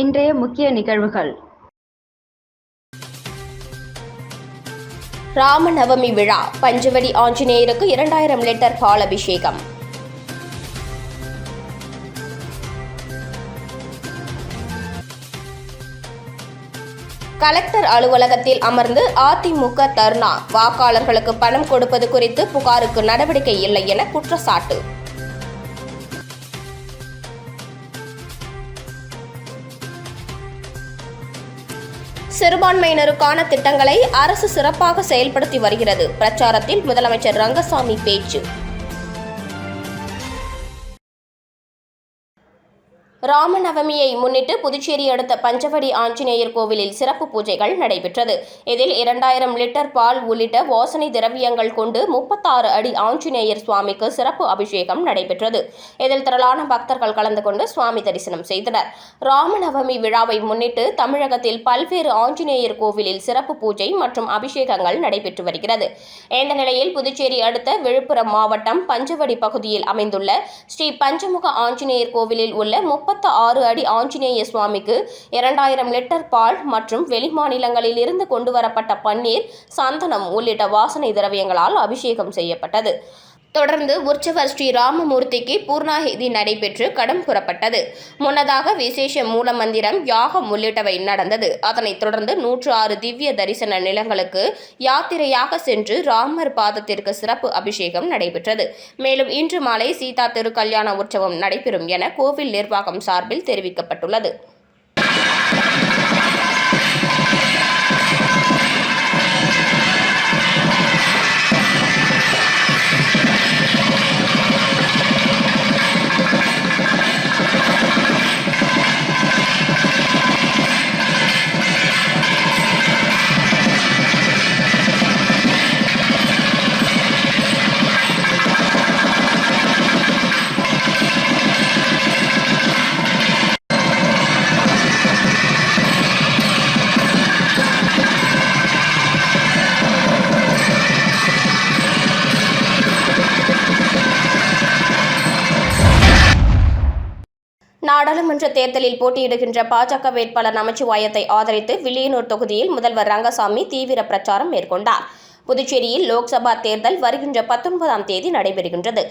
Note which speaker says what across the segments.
Speaker 1: இன்றைய முக்கிய நிகழ்வுகள்.
Speaker 2: ராமநவமி விழா பஞ்சவடி ஆஞ்சநேயருக்கு இரண்டாயிரம் லிட்டர் பால் அபிஷேகம் கலெக்டர் அலுவலகத்தில் அமர்ந்து அதிமுக தர்ணா வாக்காளர்களுக்கு பணம் கொடுப்பது குறித்து புகாருக்கு நடவடிக்கை இல்லை என குற்றச்சாட்டு. சிறுபான்மையினருக்கான திட்டங்களை அரசு சிறப்பாக செயல்படுத்தி வருகிறது. பிரச்சாரத்தில் முதலமைச்சர் ரங்கசாமி பேச்சு. ராமநவமியை முன்னிட்டு புதுச்சேரி அடுத்த பஞ்சவடி ஆஞ்சநேயர் கோவிலில் சிறப்பு பூஜைகள் நடைபெற்றது. இதில் இரண்டாயிரம் லிட்டர் பால் உள்ளிட்ட வாசனை திரவியங்கள் கொண்டு முப்பத்தாறு அடி ஆஞ்சநேயர் சுவாமிக்கு சிறப்பு அபிஷேகம் நடைபெற்றது. இதில் திரளான பக்தர்கள் கலந்து கொண்டு சுவாமி தரிசனம் செய்தனர். ராமநவமி விழாவை முன்னிட்டு தமிழகத்தில் பல்வேறு ஆஞ்சநேயர் கோவிலில் சிறப்பு பூஜை மற்றும் அபிஷேகங்கள் நடைபெற்று வருகிறது. இந்த நிலையில் புதுச்சேரி அடுத்த விழுப்புரம் மாவட்டம் பஞ்சவடி பகுதியில் அமைந்துள்ள ஸ்ரீ பஞ்சமுக ஆஞ்சநேயர் கோவிலில் உள்ள முப்பத்து ஆறு அடி ஆஞ்சநேய சுவாமிக்கு இரண்டாயிரம் லிட்டர் பால் மற்றும் வெளிமாநிலங்களில் இருந்து கொண்டு வரப்பட்ட பன்னீர் சந்தனம் உள்ளிட்ட வாசனை திரவியங்களால் அபிஷேகம் செய்யப்பட்டது. தொடர்ந்து உற்சவர் ஸ்ரீ ராமமூர்த்திக்கு பூர்ணாகிதி நடைபெற்று கடம் புறப்பட்டது. முன்னதாக விசேஷ மூலமந்திரம் யாகம் உள்ளிட்டவை நடந்தது. அதனைத் தொடர்ந்து நூற்று ஆறு திவ்ய தரிசன நிலங்களுக்கு யாத்திரையாக சென்று ராமர் பாதத்திற்கு சிறப்பு அபிஷேகம் நடைபெற்றது. மேலும் இன்று மாலை சீதா திருக்கல்யாண உற்சவம் நடைபெறும் என கோவில் நிர்வாகம் சார்பில் தெரிவிக்கப்பட்டுள்ளது. நாடாளுமன்ற தேர்தலில் போட்டியிடுகின்ற பாஜக வேட்பாளர் நமச்சிவாயத்தை ஆதரித்து வில்லியனூர் தொகுதியில் முதல்வர் ரங்கசாமி தீவிர பிரச்சாரம் மேற்கொண்டார். புதுச்சேரியில் லோக்சபா தேர்தல் வருகின்ற பத்தொன்பதாம் தேதி நடைபெறுகின்றது.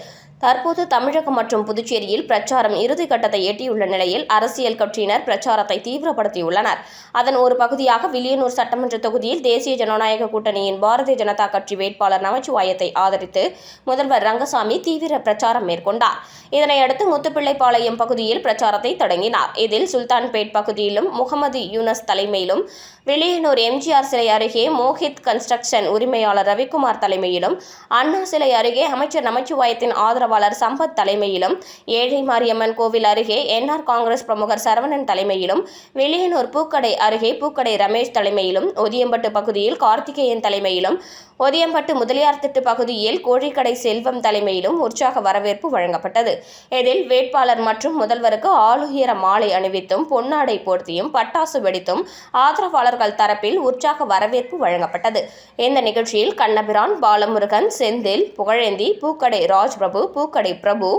Speaker 2: தற்போது தமிழகம் மற்றும் புதுச்சேரியில் பிரச்சாரம் இறுதிக்கட்டத்தை எட்டியுள்ள நிலையில் அரசியல் கட்சியினர் பிரச்சாரத்தை தீவிரப்படுத்தியுள்ளனர். அதன் ஒரு பகுதியாக வில்லியனூர் சட்டமன்ற தொகுதியில் தேசிய ஜனநாயக கூட்டணியின் பாரதிய ஜனதா கட்சி வேட்பாளர் நமச்சிவாயத்தை ஆதரித்து முதல்வர் ரங்கசாமி தீவிர பிரச்சாரம் மேற்கொண்டார். இதனையடுத்து முத்துப்பிள்ளைப்பாளையம் பகுதியில் பிரச்சாரத்தை தொடங்கினார். இதில் சுல்தான்பேட் பகுதியிலும் முகமது யூனஸ் தலைமையிலும் வில்லியனூர் எம்ஜிஆர் சிலை அருகே மோஹித் கன்ஸ்ட்ரக்ஷன் உரிமையாளர் ரவிக்குமார் தலைமையிலும் அண்ணா சிலை அருகே அமைச்சர் நமச்சிவாயத்தின் ஆதரவாளர் சம்பத் தலைமையிலும் ஏழை மாரியம்மன் கோவில் அருகே என்ஆர் காங்கிரஸ் பிரமுகர் சரவணன் தலைமையிலும் வில்லியனூர் பூக்கடை அருகே பூக்கடை ரமேஷ் தலைமையிலும் ஒதியம்பட்டு பகுதியில் கார்த்திகேயன் தலைமையிலும் ஒதியம்பட்டு முதலியார் திட்டு பகுதியில் கோழிக்கடை செல்வம் தலைமையிலும் உற்சாக வரவேற்பு வழங்கப்பட்டது. இதில் வேட்பாளர் மற்றும் முதல்வருக்கு ஆளுயர மாலை அணிவித்தும் பொன்னாடை போர்த்தியும் பட்டாசு வெடித்தும் ஆதரவாளர்கள் தரப்பில் உற்சாக வரவேற்பு வழங்கப்பட்டது. இந்த நிகழ்ச்சியில் கண்ணபிரான் பாலமுருகன் செந்தில் புகழேந்தி பூக்கடை ராஜ் பிரபு பூக்கடை பிரபு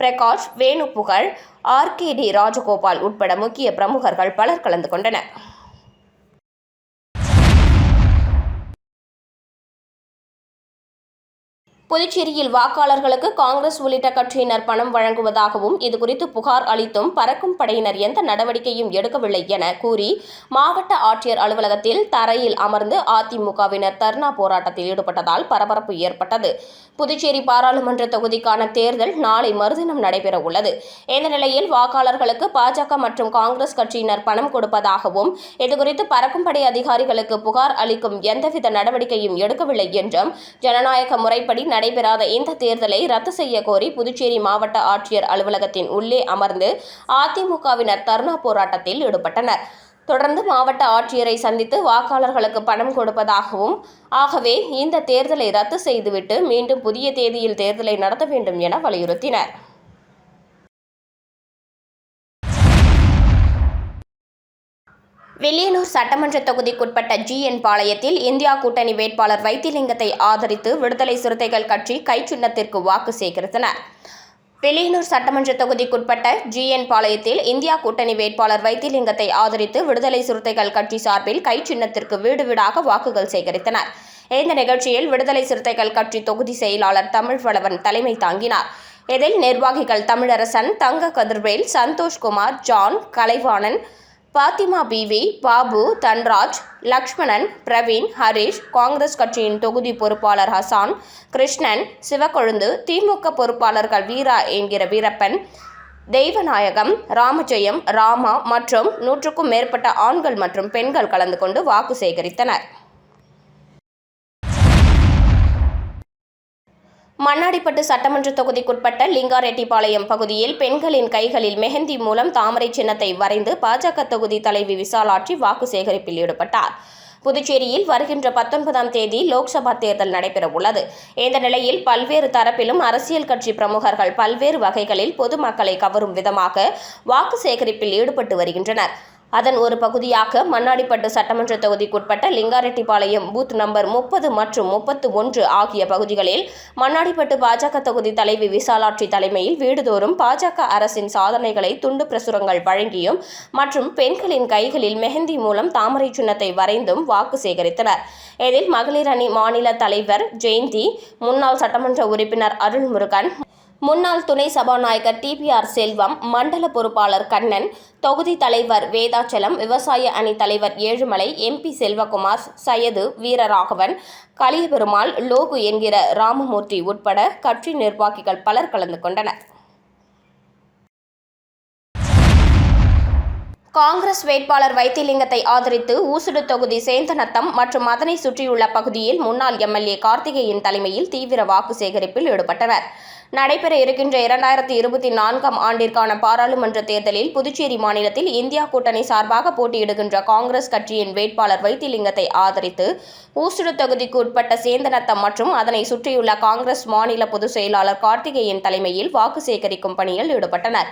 Speaker 2: பிரகாஷ் வேணு புகழ் ஆர்கேடி ராஜகோபால் உட்பட முக்கிய பிரமுகர்கள் பலர் கலந்து கொண்டனர். புதுச்சேரியில் வாக்காளர்களுக்கு காங்கிரஸ் உள்ளிட்ட கட்சியினர் பணம் வழங்குவதாகவும் இதுகுறித்து புகார் அளித்தும் பறக்கும் படையினர் எந்த நடவடிக்கையும் எடுக்கவில்லை என கூறி மாவட்ட ஆட்சியர் அலுவலகத்தில் தரையில் அமர்ந்து அதிமுகவினர் தர்ணா போராட்டத்தில் ஈடுபட்டதால் பரபரப்பு ஏற்பட்டது. புதுச்சேரி பாராளுமன்ற தொகுதிக்கான தேர்தல் நாளை மறுதினம் நடைபெற உள்ளது இந்த நிலையில் வாக்காளர்களுக்கு பாஜக மற்றும் காங்கிரஸ் கட்சியினர் பணம் கொடுப்பதாகவும் இதுகுறித்து பறக்கும் படை அதிகாரிகளுக்கு புகார் அளிக்கும் எந்தவித நடவடிக்கையும் எடுக்கவில்லை என்றும் ஜனநாயக முறைப்படி நடைபெறாத இந்த தேர்தலை ரத்து செய்ய கோரி புதுச்சேரி மாவட்ட ஆட்சியர் அலுவலகத்தின் உள்ளே அமர்ந்து அதிமுகவினர் தர்ணா போராட்டத்தில் ஈடுபட்டனர். தொடர்ந்து மாவட்ட ஆட்சியரை சந்தித்து வாக்காளர்களுக்கு பணம் கொடுப்பதாகவும் ஆகவே இந்த தேர்தலை ரத்து செய்துவிட்டு மீண்டும் புதிய தேதியில் தேர்தலை நடத்த வேண்டும் என வலியுறுத்தினர். வில்லியனூர் சட்டமன்ற தொகுதிக்குட்பட்ட ஜிஎன் பாளையத்தில் இந்தியா கூட்டணி வேட்பாளர் வைத்திலிங்கத்தை ஆதரித்து விடுதலை சிறுத்தைகள் கட்சி கைச்சின்னத்திற்கு வாக்கு சேகரித்தனர். வெளியனூர் சட்டமன்ற தொகுதிக்குட்பட்ட ஜிஎன் பாளையத்தில் இந்தியா கூட்டணி வேட்பாளர் வைத்திலிங்கத்தை ஆதரித்து விடுதலை சிறுத்தைகள் கட்சி சார்பில் கை சின்னத்திற்கு வீடு வீடாக வாக்குகள் சேகரித்தனர். இந்த நிகழ்ச்சியில் விடுதலை சிறுத்தைகள் கட்சி தொகுதி செயலாளர் தமிழ்வளவன் தலைமை தாங்கினார். இதில் நிர்வாகிகள் Tamilarasan Thanga Kathirvel Santhoshkumar John Kalaivanan Fathima PV Babu Dhanraj Lakshmanan Praveen Harish Congress கட்சியின் தொகுதி பொறுப்பாளர் ஹசான் கிருஷ்ணன் சிவக்கொழுந்து திமுக பொறுப்பாளர்கள் வீரா என்கிற வீரப்பன் தெய்வநாயகம் ராமஜெயம் ராமா மற்றும் நூற்றுக்கும் மேற்பட்ட ஆண்கள் மற்றும் பெண்கள் கலந்து கொண்டு வாக்கு சேகரித்தனர். மண்ணாடிப்பட்டு சட்டமன்ற தொகுதிக்குட்பட்ட லிங்காரெட்டிப்பாளையம் பகுதியில் பெண்களின் கைகளில் மெஹந்தி மூலம் தாமரை சின்னத்தை வரைந்து பாஜக தொகுதி தலைவி விசாலாற்றி வாக்கு சேகரிப்பில் ஈடுபட்டார். புதுச்சேரியில் வருகின்ற பத்தொன்பதாம் தேதி லோக்சபா தேர்தல் நடைபெறவுள்ளது. இந்த நிலையில் பல்வேறு தரப்பிலும் அரசியல் கட்சி பிரமுகர்கள் பல்வேறு வகைகளில் பொதுமக்களை கவரும் விதமாக வாக்கு சேகரிப்பில் ஈடுபட்டு வருகின்றனர். அதன் ஒரு பகுதியாக மண்ணாடிப்பட்டு சட்டமன்ற தொகுதிக்குட்பட்ட லிங்காரெட்டிப்பாளையம் பூத் நம்பர் முப்பது மற்றும் முப்பத்து ஒன்று ஆகிய பகுதிகளில் மண்ணாடிப்பட்டு பாஜக தொகுதி தலைவி விசாலாட்சி தலைமையில் வீடுதோறும் பாஜக அரசின் சாதனைகளை துண்டு பிரசுரங்கள் வழங்கியும் மற்றும் பெண்களின் கைகளில் மெஹந்தி மூலம் தாமரை சின்னத்தை வரைந்தும் வாக்கு சேகரித்தனர். இதில் மகளிர் அணி மாநில தலைவர் ஜெயந்தி முன்னாள் சட்டமன்ற உறுப்பினர் அருள்முருகன் முன்னாள் துணை சபாநாயகர் டிபிஆர் செல்வம் மண்டல பொறுப்பாளர் கண்ணன் தொகுதி தலைவர் வேதாச்சலம் விவசாய அணி தலைவர் ஏழுமலை எம்பி செல்வகுமார் சையது வீரராகவன் கலியபெருமாள் லோகு என்கிற ராமமூர்த்தி உட்பட கட்சி நிர்வாகிகள் பலர் கலந்து கொண்டனர். காங்கிரஸ் வேட்பாளர் வைத்திலிங்கத்தை ஆதரித்து ஊசுடு தொகுதி சேந்தநத்தம் மற்றும் அதனை சுற்றியுள்ள பகுதியில் முன்னாள் எம்எல்ஏ கார்த்திகேயன் தலைமையில் தீவிர வாக்கு சேகரிப்பில் ஈடுபட்டனர். நடைபெற இருக்கின்ற இரண்டாயிரத்தி இருபத்தி நான்காம் ஆண்டிற்கான பாராளுமன்ற தேர்தலில் புதுச்சேரி மாநிலத்தில் இந்தியா கூட்டணி சார்பாக போட்டியிடுகின்ற காங்கிரஸ் கட்சியின் வேட்பாளர் வைத்திலிங்கத்தை ஆதரித்து ஊசுடு தொகுதிக்கு உட்பட்ட சேந்தநத்தம் மற்றும் அதனை சுற்றியுள்ள காங்கிரஸ் மாநில பொதுச் செயலாளர் கார்த்திகேயன் தலைமையில் வாக்கு சேகரிக்கும் பணியில் ஈடுபட்டனர்.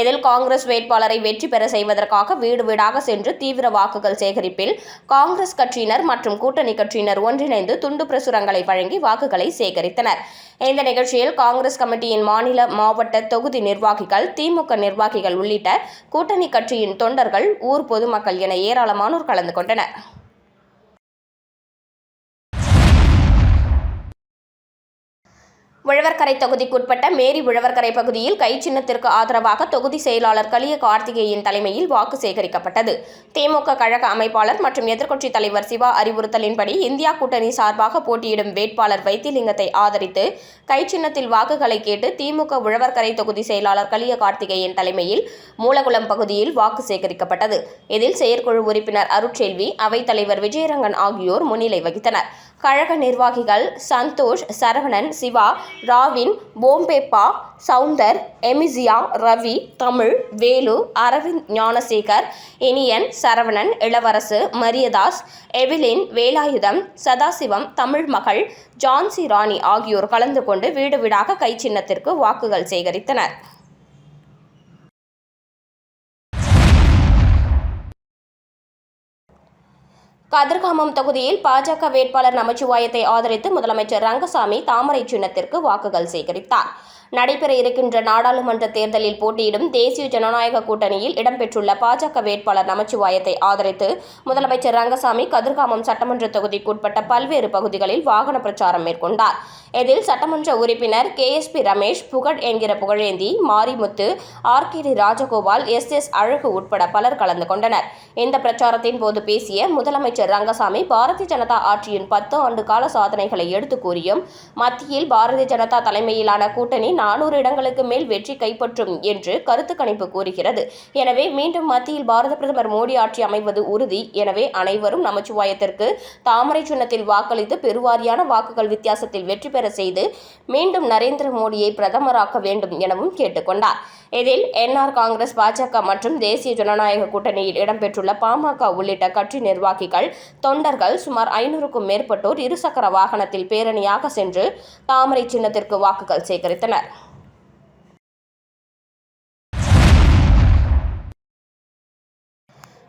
Speaker 2: இதில் காங்கிரஸ் வேட்பாளரை வெற்றி பெற செய்வதற்காக வீடு வீடாக சென்று தீவிர வாக்குகள் சேகரிப்பில் காங்கிரஸ் கட்சியினர் மற்றும் கூட்டணி கட்சியினர் ஒன்றிணைந்து துண்டு பிரசுரங்களை வழங்கி வாக்குகளை சேகரித்தனர். இந்த நிகழ்ச்சியில் காங்கிரஸ் கமிட்டியின் மாநில மாவட்ட தொகுதி நிர்வாகிகள் திமுக நிர்வாகிகள் உள்ளிட்ட கூட்டணி கட்சியின் தொண்டர்கள் ஊர் பொதுமக்கள் என ஏராளமானோர் கலந்து கொண்டனர். உழவர்கரை தொகுதிக்குட்பட்ட மேரி உழவர்கரை பகுதியில் கை சின்னத்திற்கு ஆதரவாக தொகுதி செயலாளர் கலிய கார்த்திகேயன் தலைமையில் வாக்கு சேகரிக்கப்பட்டது. திமுக கழக அமைப்பாளர் மற்றும் எதிர்க்கட்சித் தலைவர் சிவா அறிவுறுத்தலின்படி இந்தியா கூட்டணி சார்பாக போட்டியிடும் வேட்பாளர் வைத்திலிங்கத்தை ஆதரித்து கை சின்னத்தில் வாக்குகளை கேட்டு திமுக உழவர்கரை தொகுதி செயலாளர் கலிய கார்த்திகேயன் தலைமையில் மூலகுளம் பகுதியில் வாக்கு சேகரிக்கப்பட்டது. இதில் செயற்குழு உறுப்பினர் அருட்செல்வி அவைத்தலைவர் விஜயரங்கன் ஆகியோர் முன்னிலை வகித்தனர். கழக நிர்வாகிகள் சந்தோஷ் சரவணன் சிவா ராவின் போம்பேப்பா சவுந்தர் எமிசியா ரவி தமிழ் வேலு அரவிந்த் ஞானசேகர் இனியன் சரவணன் இளவரசு மரியதாஸ் எவிலின் வேலாயுதம் சதாசிவம் தமிழ் மகள் ஜான்சி ராணி ஆகியோர் கலந்து கொண்டு வீடு வீடாக கைச்சின்னத்திற்கு வாக்குகள் சேகரித்தனர். கதிர்காமம் தொகுதியில் பாஜக வேட்பாளர் நமச்சிவாயத்தை ஆதரித்து முதலமைச்சர் ரங்கசாமி தாமரை சின்னத்திற்கு வாக்குகள் சேகரித்தார். நடைபெற இருக்கின்ற நாடாளுமன்ற தேர்தலில் போட்டியிடும் தேசிய ஜனநாயக கூட்டணியில் இடம்பெற்றுள்ள பாஜக வேட்பாளர் நமச்சிவாயத்தை ஆதரித்து முதலமைச்சர் ரங்கசாமி கதிர்காமம் சட்டமன்ற தொகுதிக்குட்பட்ட பல்வேறு பகுதிகளில் வாகன பிரச்சாரம் மேற்கொண்டார். இதில் சட்டமன்ற உறுப்பினர் K S P Ramesh Pugazh என்கிற Pugazhendhi Marimuthu R K T Rajagopal S S Azhagu உட்பட பலர் கலந்து கொண்டனர். இந்த பிரச்சாரத்தின் போது பேசிய முதலமைச்சர் ரங்கசாமி பாரதிய ஜனதா ஆட்சியின் பத்து ஆண்டு கால சாதனைகளை எடுத்து கூறியும் மத்தியில் பாரதிய ஜனதா தலைமையிலான கூட்டணி நானூறு இடங்களுக்கு மேல் வெற்றி கைப்பற்றும் என்று கருத்து கணிப்பு கூறுகிறது. எனவே மீண்டும் மத்தியில் பாரத பிரதமர் மோடி ஆட்சி அமைவது உறுதி. எனவே அனைவரும் நமச்சிவாயத்திற்கு தாமரை சின்னத்தில் வாக்களித்து பெருவாரியான வாக்குகள் வித்தியாசத்தில் வெற்றி பெற செய்து மீண்டும் நரேந்திர மோடியை பிரதமராக்க வேண்டும் எனவும் கேட்டுக்கொண்டார். இதில் என்ஆர் காங்கிரஸ் பாஜக மற்றும் தேசிய ஜனநாயக கூட்டணியில் இடம்பெற்றுள்ள பாமக உள்ளிட்ட கட்சி நிர்வாகிகள் தொண்டர்கள் சுமார் ஐநூறுக்கும் மேற்பட்டோர் இருசக்கர வாகனத்தில் பேரணியாக சென்று தாமரை சின்னத்திற்கு வாக்குகள் சேகரித்தனர்.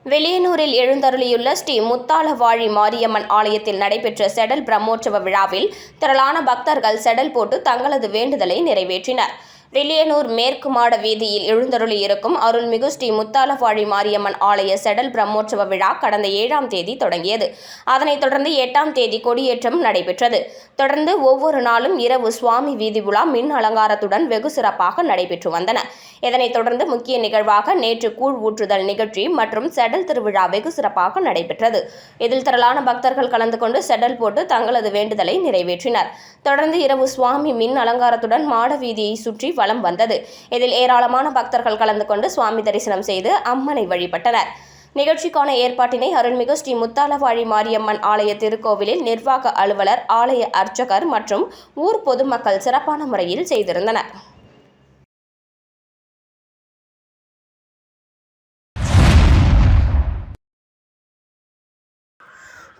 Speaker 2: வெளியனூரில் எழுந்தருளியுள்ள ஸ்ரீ முத்தாளவாழி மாரியம்மன் ஆலயத்தில் நடைபெற்ற செடல் பிரம்மோற்சவ விழாவில் திரளான பக்தர்கள் செடல் போட்டு தங்களது வேண்டுதலை நிறைவேற்றினர். வெளியனூர் மேற்கு மாட வீதியில் எழுந்தருளி இருக்கும் அருள்மிகு ஸ்ரீ முத்தாலவாழி மாரியம்மன் ஆலய செடல் பிரம்மோற்சவ விழா கடந்த ஏழாம் தேதி தொடங்கியது. அதனைத் தொடர்ந்து எட்டாம் தேதி கொடியேற்றம் நடைபெற்றது. தொடர்ந்து ஒவ்வொரு நாளும் இரவு சுவாமி வீதி உலா மின் அலங்காரத்துடன் வெகு சிறப்பாக நடைபெற்று வந்தன. இதனைத் தொடர்ந்து முக்கிய நிகழ்வாக நேற்று கூழ் ஊற்றுதல் நிகழ்ச்சி மற்றும் செடல் திருவிழா வெகு சிறப்பாக நடைபெற்றது. இதில் திரளான பக்தர்கள் கலந்து கொண்டு செடல் போட்டு தங்களது வேண்டுதலை நிறைவேற்றினர். தொடர்ந்து இரவு சுவாமி மின் அலங்காரத்துடன் மாட வீதியை சுற்றி வலம் வந்தது. இதில் ஏராளமான பக்தர்கள் கலந்து கொண்டு சுவாமி தரிசனம் செய்து அம்மனை வழிபட்டனர். நிகழ்ச்சிக்கான ஏற்பாட்டினை அருள்மிகு ஸ்ரீ முத்தாலவாழி மாரியம்மன் ஆலய திருக்கோவிலில் நிர்வாக அலுவலர் ஆலய அர்ச்சகர் மற்றும் ஊர் பொதுமக்கள் சிறப்பான முறையில் செய்திருந்தனர்.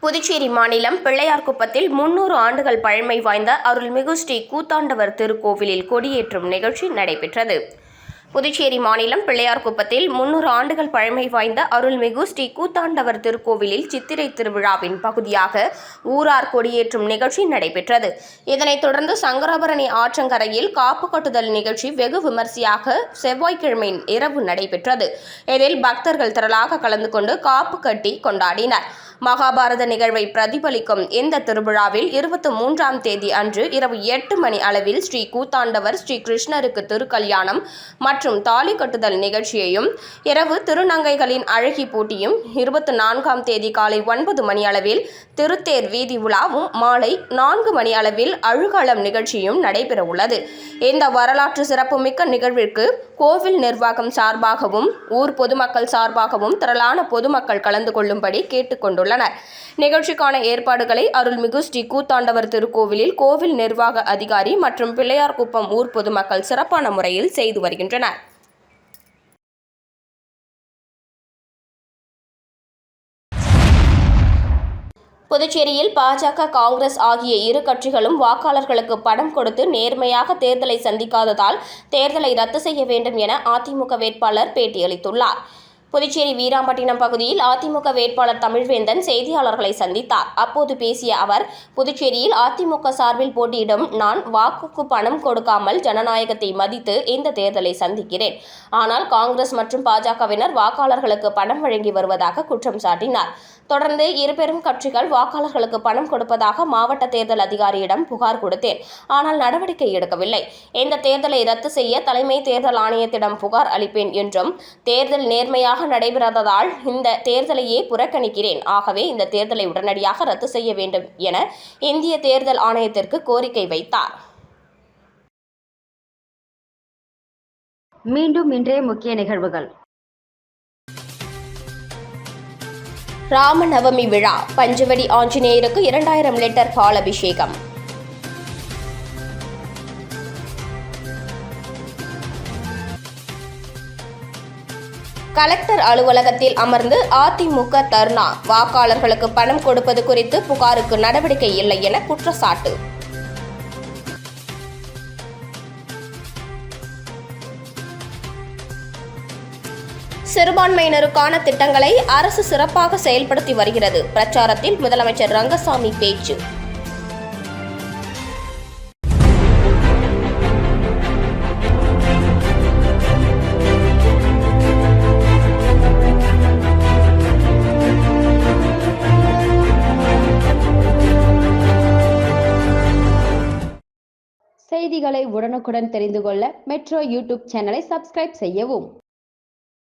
Speaker 2: புதுச்சேரி மாநிலம் பிள்ளையார்குப்பத்தில் முன்னூறு ஆண்டுகள் பழமை வாய்ந்த அருள்மிகு ஸ்ரீ கூத்தாண்டவர் திருக்கோவிலில் கொடியேற்றும் நிகழ்ச்சி நடைபெற்றது. புதுச்சேரி மாநிலம் பிள்ளையார்குப்பத்தில் முன்னூறு ஆண்டுகள் பழமை வாய்ந்த அருள்மிகு ஸ்ரீ கூத்தாண்டவர் திருக்கோவிலில் சித்திரை திருவிழாவின் பகுதியாக ஊரார் கொடியேற்றும் நிகழ்ச்சி நடைபெற்றது. இதனைத் தொடர்ந்து சங்கராபரணி ஆற்றங்கரையில் காப்பு கட்டுதல் நிகழ்ச்சி வெகு விமர்சையாக செவ்வாய்க்கிழமை இரவு நடைபெற்றது. இதில் பக்தர்கள் திரளாக கலந்து கொண்டு காப்பு கட்டி கொண்டாடினர். மகாபாரத நிகழ்வை பிரதிபலிக்கும் இந்த திருவிழாவில் இருபத்தி மூன்றாம் தேதி அன்று இரவு எட்டு மணி அளவில் ஸ்ரீ கூத்தாண்டவர் ஸ்ரீ கிருஷ்ணருக்கு திருக்கல்யாணம் மற்றும் தாலி கட்டுதல் நிகழ்ச்சியையும் இரவு திருநங்கைகளின் அழகி போட்டியும் இருபத்தி நான்காம் தேதி காலை ஒன்பது மணி அளவில் திருத்தேர் வீதி உலாவும் மாலை நான்கு மணி அளவில் அழுகலம் நிகழ்ச்சியும் நடைபெறவுள்ளது இந்த வரலாற்று சிறப்புமிக்க நிகழ்விற்கு கோவில் நிர்வாகம் சார்பாகவும் ஊர் பொதுமக்கள் சார்பாகவும் திரளான பொதுமக்கள் கலந்து கொள்ளும்படி கேட்டுக்கொண்டுள்ளனர். உள்ளனர் நிகழ்ச்சிக்கான ஏற்பாடுகளை அருள்மிகு ஸ்ரீ கூத்தாண்டவர் திருக்கோவிலில் கோவில் நிர்வாக அதிகாரி மற்றும் பிள்ளையார்குப்பம் ஊர் பொதுமக்கள் சிறப்பான முறையில் செய்து வருகின்றனர். புதுச்சேரியில் பாஜக காங்கிரஸ் ஆகிய இரு கட்சிகளும் வாக்காளர்களுக்கு படம் கொடுத்து நேர்மையாக தேர்தலை சந்திக்காததால் தேர்தலை ரத்து செய்ய வேண்டும் என அதிமுக வேட்பாளர் பேட்டியளித்துள்ளார். புதுச்சேரி வீராம்பட்டினம் பகுதியில் அதிமுக வேட்பாளர் தமிழ்வேந்தன் செய்தியாளர்களை சந்தித்தார். அப்போது பேசிய அவர் புதுச்சேரியில் அதிமுக சார்பில் போட்டியிடும் நான் வாக்குக்கு பணம் கொடுக்காமல் ஜனநாயகத்தை மதித்து இந்த தேர்தலை சந்திக்கிறேன். ஆனால் காங்கிரஸ் மற்றும் பாஜகவினர் வாக்காளர்களுக்கு பணம் வழங்கி வருவதாக குற்றம் சாட்டினார். தொடர்ந்து இருபெரும் கட்சிகள் வாக்காளர்களுக்கு பணம் கொடுப்பதாக மாவட்ட தேர்தல் அதிகாரியிடம் புகார் கொடுத்தேன். ஆனால் நடவடிக்கை எடுக்கவில்லை. இந்த தேர்தலை ரத்து செய்ய தலைமை தேர்தல் ஆணையத்திடம் புகார் அளிப்பேன் என்றும் தேர்தல் நேர்மையாக நடைபெறாததால் இந்த தேர்தலையே புறக்கணிக்கிறேன். ஆகவே இந்த தேர்தலை உடனடியாக ரத்து செய்ய வேண்டும் என இந்திய தேர்தல் ஆணையத்திற்கு கோரிக்கை வைத்தார்.
Speaker 1: மீண்டும் இன்றைய முக்கிய நிகழ்வுகள்.
Speaker 2: ராமநவமி விழா பஞ்சவடி ஆஞ்சநேயருக்கு இரண்டாயிரம் லிட்டர் பால் அபிஷேகம் கலெக்டர் அலுவலகத்தில் அமர்ந்து அதிமுக தர்ணா வாக்காளர்களுக்கு பணம் கொடுப்பது குறித்து புகாருக்கு நடவடிக்கை இல்லை என குற்றச்சாட்டு. சிறுபான்மையினருக்கான திட்டங்களை அரசு சிறப்பாக செயல்படுத்தி வருகிறது. பிரச்சாரத்தில் முதலமைச்சர் ரங்கசாமி பேச்சு.
Speaker 1: செய்திகளை உடனுக்குடன் தெரிந்து கொள்ள மெட்ரோ யூடியூப் சேனலை சப்ஸ்கிரைப் செய்யவும்.